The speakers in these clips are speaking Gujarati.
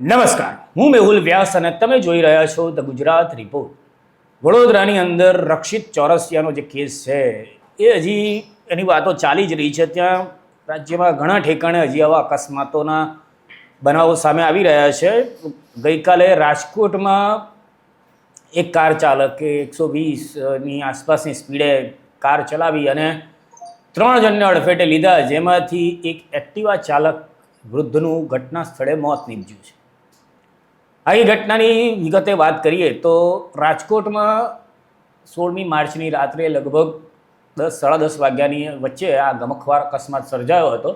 નમસ્કાર. હું મેહુલ વ્યાસ અને તમે જોઈ રહ્યા છો ધ ગુજરાત રિપોર્ટ. વડોદરાની અંદર રક્ષિત ચોરસિયાનો જે કેસ છે, એ હજી એની વાતો ચાલી જ રહી છે. ત્યાં રાજ્યમાં ઘણા ઠેકાણે હજી આવા અકસ્માતોના બનાવો સામે આવી રહ્યા છે. ગઈકાલે રાજકોટમાં એક કાર ચાલકે એકસો વીસની આસપાસની સ્પીડે કાર ચલાવી અને ત્રણ જણને અડફેટે લીધા, જેમાંથી એક એક્ટિવા ચાલક વૃદ્ધનું ઘટના સ્થળે મોત નીપજ્યું છે. આ એ ઘટનાની વિગતે વાત કરીએ તો રાજકોટમાં સોળમી માર્ચની રાત્રે લગભગ દસ, સાડા દસ વાગ્યાની વચ્ચે આ ગમખવાર અકસ્માત સર્જાયો હતો,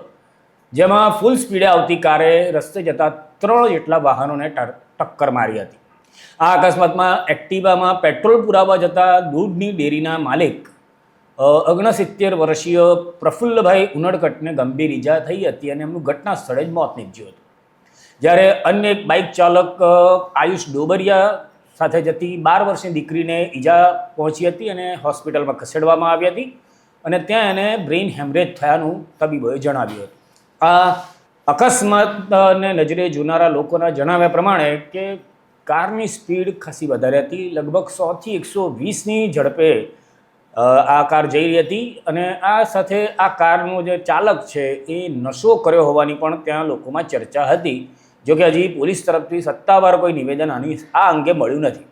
જેમાં ફૂલ સ્પીડે આવતી કારે રસ્તે જતા ત્રણ જેટલા વાહનોને ટક્કર મારી હતી. આ અકસ્માતમાં એક્ટિવામાં પેટ્રોલ પુરાવા જતા દૂધની ડેરીના માલિક ઓગણસિત્તેર વર્ષીય પ્રફુલ્લભાઈ ઉનડકટને ગંભીર ઈજા થઈ હતી અને એમનું ઘટના સ્થળે જ મોત નીપજ્યું હતું. જ્યારે અન્ય એક બાઇક ચાલક આયુષ ડોબરિયા સાથે જતી બાર વર્ષની દીકરીને ઈજા પહોંચી હતી અને હોસ્પિટલમાં ખસેડવામાં આવી હતી અને ત્યાં એને બ્રેઇન હેમરેજ થયાનું તબીબોએ જણાવ્યું હતું. આ અકસ્માતને નજરે જોનારા લોકોના જણાવ્યા પ્રમાણે કે કારની સ્પીડ ખાસી વધારે હતી, લગભગ સોથી એકસો વીસની ઝડપે આ કાર જઈ રહી હતી અને આ સાથે આ કારનો જે ચાલક છે એ નશો કર્યો હોવાની પણ ત્યાં લોકોમાં ચર્ચા હતી. જો કે હજી પોલીસ તરફથી સત્તાવાર કોઈ નિવેદન આની આ અંગે મળ્યું નથી.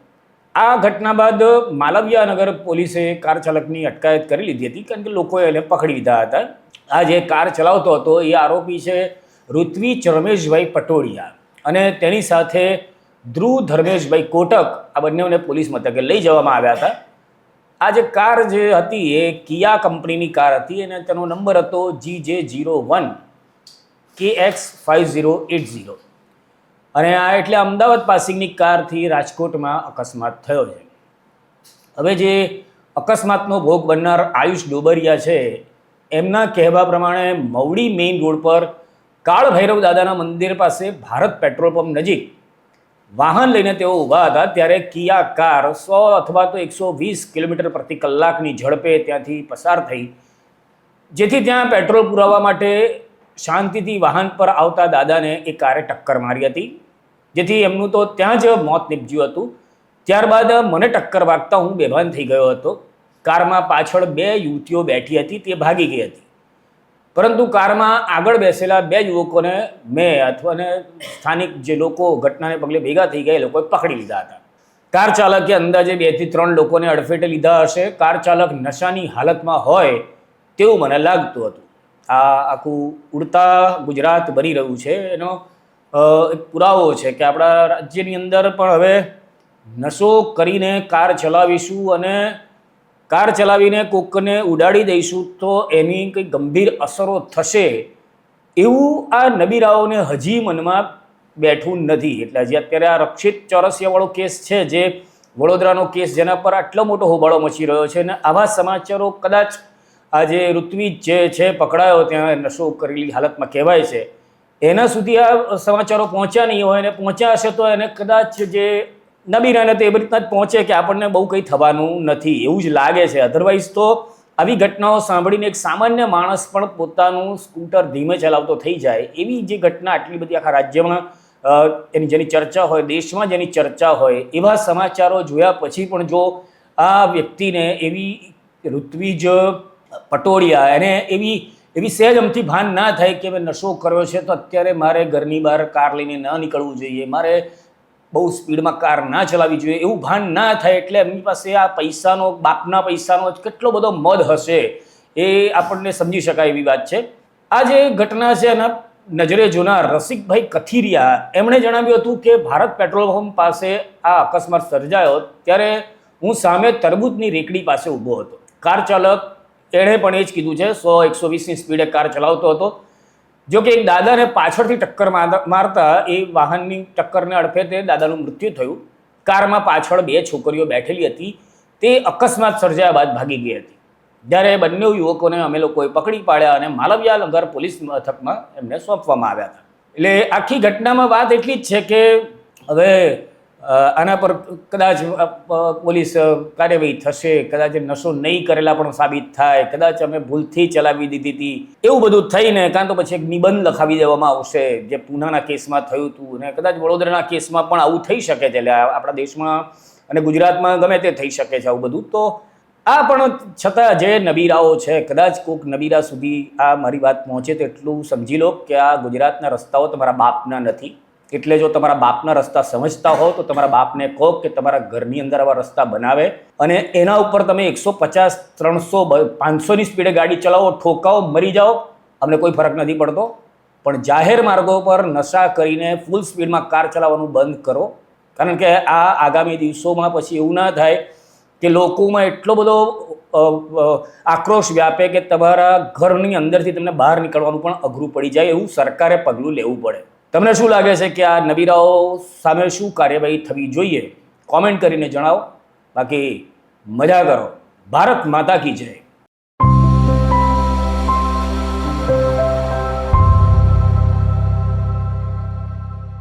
આ ઘટના બાદ માલવ્યાનગર પોલીસે કાર ચાલકની અટકાયત કરી લીધી હતી કારણ કે લોકોએ એને પકડી લીધા હતા. આ જે કાર ચલાવતો હતો એ આરોપી છે ઋત્વી ચરમેશભાઈ પટોડિયા અને તેની સાથે ધ્રુવ ધર્મેશભાઈ કોટક આ બંનેઓને પોલીસ મથકે લઈ જવામાં આવ્યા હતા. આ જે કાર જે હતી એ કિયા કંપનીની કાર હતી અને તેનો નંબર હતો G J zero one K X five zero eight zero. અને આ એટલે અમદાવાદ પાસિંગની કારથી રાજકોટમાં અકસ્માત થયો છે. હવે જે અકસ્માતનો ભોગ બનનાર આયુષ ડોબરિયા છે, એમના કહેવા પ્રમાણે મવડી મેઇન રોડ પર કાળ ભૈરવ દાદાના મંદિર પાસે ભારત પેટ્રોલ પંપ નજીક વાહન લઈને તેઓ ઊભા હતા ત્યારે કિયા કાર સો અથવા તો એકસો વીસ કિલોમીટર પ્રતિ કલાકની ઝડપે ત્યાંથી પસાર થઈ, જેથી ત્યાં પેટ્રોલ પુરાવા માટે શાંતિથી વાહન પર આવતા દાદાને એ કારે ટક્કર મારી હતી. જેથી એમનું તો ત્યાં જ મોત નીપજ્યું હતું. ત્યારબાદ મને ટક્કર વાગતા હું બેભાન થઈ ગયો હતો. કારમાં પાછળ બે યુવતીઓ બેઠી હતી, તે ભાગી ગઈ હતી. પરંતુ કારમાં આગળ બેસેલા બે યુવકોને મેં અથવા સ્થાનિક જે લોકો ઘટનાને પગલે ભેગા થઈ ગયા એ લોકોએ પકડી લીધા હતા. કાર ચાલકે અંદાજે બેથી ત્રણ લોકોને અડફેટે લીધા હશે. કાર ચાલક નશાની હાલતમાં હોય તેવું મને લાગતું હતું. આ આખું ઉડતા ગુજરાત બની રહ્યું છે. એનો એક પુરાવો છે કે આપણા રાજ્યની અંદર પણ હવે નશો કરીને કાર ચલાવીશું અને કાર ચલાવીને કોકને ઉડાડી દઈશું તો એની કંઈ ગંભીર અસરો થશે એવું આ નબીરાઓને હજી મનમાં બેઠું નથી. એટલે હજી અત્યારે આ રક્ષિત ચોરસિયાવાળો કેસ છે જે વડોદરાનો કેસ જેના પર આટલો મોટો હોબાળો મચી રહ્યો છે અને આવા સમાચારો કદાચ આ જે ઋત્વિજ જે છે પકડાયો, ત્યાં નશો કરેલી હાલતમાં કહેવાય છે. એના સુધી આ સમાચારો પહોંચ્યા નહીં હોય અને પહોંચ્યા હશે તો એને કદાચ જે નબીરાને તો એવી રીતના જ પહોંચે કે આપણને બહુ કંઈ થવાનું નથી. એવું જ લાગે છે. અધરવાઇઝ તો આવી ઘટનાઓ સાંભળીને એક સામાન્ય માણસ પણ પોતાનું સ્કૂટર ધીમે ચલાવતો થઈ જાય. એવી જે ઘટના આટલી બધી આખા રાજ્યમાં એની જેની ચર્ચા હોય, દેશમાં જેની ચર્ચા હોય, એવા સમાચારો જોયા પછી પણ જો આ વ્યક્તિને એવી ઋત્વિજ પટોળિયા, એને એવી એવી સહેજ અમથી ભાન ના થાય કે મેં નશો કર્યો છે, તો અત્યારે મારે ઘરની બહાર કાર લઈને ન નીકળવું જોઈએ. મારે બહુ સ્પીડમાં કાર ના ચલાવવી જોઈએ. એવું ભાન ના થાય એટલે એમની પાસે આ પૈસાનો, બાપના પૈસાનો કેટલો બધો મદ હશે એ આપણને સમજી શકાય એવી વાત છે. આ જે ઘટના છે, એના નજરે જોનાર રસિકભાઈ કથિરિયા, એમણે જણાવ્યું હતું કે ભારત પેટ્રોલ પંપ પાસે આ અકસ્માત સર્જાયો, ત્યારે હું સામે તરબૂચની રેકડી પાસે ઊભો હતો. કાર ચાલક એણે પણ એ જ કીધું છે, સો એકસો વીસની સ્પીડે કાર ચલાવતો હતો. જો કે એક દાદાને પાછળથી ટક્કર માર- મારતા એ વાહનની ટક્કરને અડફેટે દાદાનું મૃત્યુ થયું. કારમાં પાછળ બે છોકરીઓ બેઠેલી હતી. તે અકસ્માત સર્જાયા બાદ ભાગી ગઈ હતી. જ્યારે બંને યુવકોને અમે લોકોએ પકડી પાડ્યા અને માલવિયા નગર પોલીસ મથકમાં એમને સોંપવામાં આવ્યા હતા. એટલે આખી ઘટનામાં વાત એટલી જ છે કે હવે આના પર કદાચ પોલીસ કાર્યવાહી થશે, કદાચ નશો નહીં કરેલા પણ સાબિત થાય, કદાચ અમે ભૂલથી ચલાવી દીધી હતી. એવું બધું થઈને કાં તો પછી એક નિબંધ લખાવી દેવામાં આવશે, જે પૂનાના કેસમાં થયું હતું. અને કદાચ વડોદરાના કેસમાં પણ આવું થઈ શકે છે, એટલે આપણા દેશમાં અને ગુજરાતમાં ગમે તે થઈ શકે છે આવું બધું. તો આ પણ છતાં જે નબીરાઓ છે, કદાચ કોઈક નબીરા સુધી આ મારી વાત પહોંચે તેટલું સમજી લો કે આ ગુજરાતના રસ્તાઓ તમારા બાપના નથી. એટલે જો તમારા બાપના રસ્તા સમજતા હો, તો તમારા બાપને કહો કે તમારા ઘરની અંદર આવા રસ્તા બનાવે અને એના ઉપર તમે એકસો પચાસ, ત્રણસો પાંચસોની સ્પીડે ગાડી ચલાવો, ઠોકાઓ, મરી જાઓ, અમને કોઈ ફરક નથી પડતો. પણ જાહેર માર્ગો પર નશા કરીને ફૂલ સ્પીડમાં કાર ચલાવવાનું બંધ કરો. કારણ કે આ આગામી દિવસોમાં પછી એવું ના થાય કે લોકોમાં એટલો બધો આક્રોશ વ્યાપે કે તમારા ઘરની અંદરથી તમને બહાર નીકળવાનું પણ અઘરું પડી જાય. એવું સરકારે પગલું લેવું પડે. તમને શું લાગે છે કે આ નબીરાઓ સામે શું કાર્યવાહી થવી જોઈએ? કોમેન્ટ કરીને જણાવો. બાકી મજા કરો. ભારત માતા કી જય.